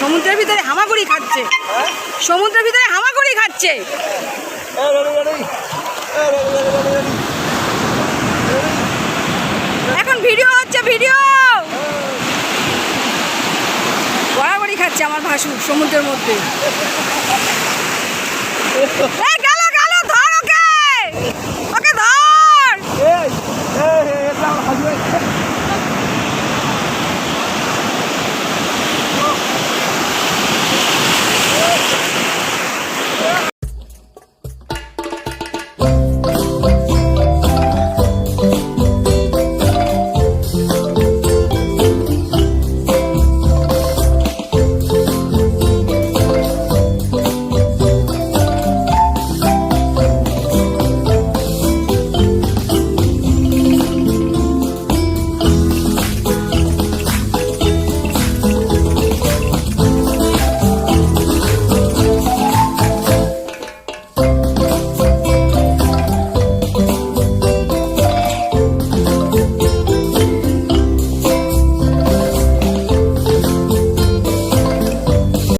সমুদ্রের ভিতরে হামাগুড়ি খাচ্ছে। সমুদ্রের ভিতরে হামাগুড়ি খাচ্ছে। এখন ভিডিও হচ্ছে ভিডিও বরাবরই খাচ্ছে আমার ভাসু সমুদ্রের মধ্যে।